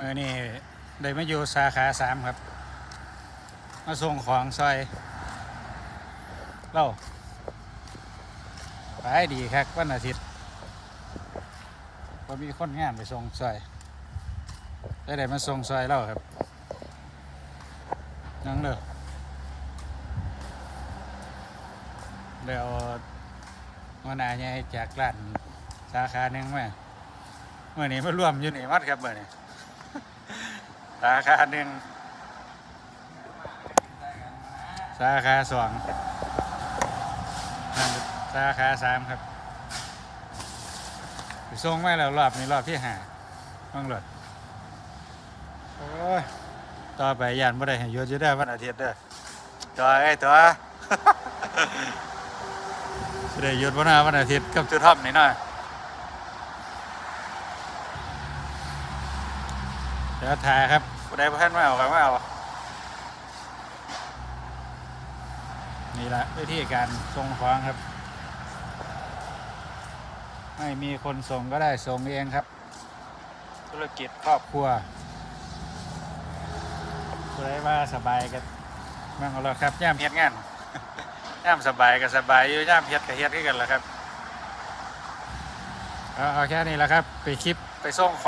เออนี่ได้มาอยู่สาขาสามครับ มาส่งของซอยเล่าขายดีครับวันอาทิตย์พอมีคนงานไปส่งซอยได้ได้มาส่งซอยเล่าครับนั่งเด้อเดี๋ยวหัวหน้าใหญ่จากร้านสาขาหนึ่งมเมื่อนี้มารวมอยู่ในี่มัดครับเมื่อนี้ สาขาหนึ่งสาขาสองนั่นสาขาสามครับไปส่งมาแล้วรอบนี้รอบที่ห้าต้องหลดโอ้ยต่อไปยานบ่ได้ให้หยุดอยู่ได้อวันอาทิตย์เด้อต่อไอ้ตัวสิได้หยุดวันหน้าวันอาทิตย์กับจุดท่อมนี่หน่อย เดี๋ยวถ่ายครับผู้ใดผู้ท่านมาเอาครับมาเอานี่ละวิธีการส่งของครับ ไม่มีคนส่งก็ได้ส่งเองครับ ธุรกิจครอบครัวผู้ใดว่าสบายกันมั่งเอาละครับย่ามเฮ็ดงานย่ามสบายก็สบายอยู่ย่ามเฮ็ดก็เฮ็ดคือกันแหละครับเอาเอาแค่นี้แหละครับ ไปคลิปไปส่งของ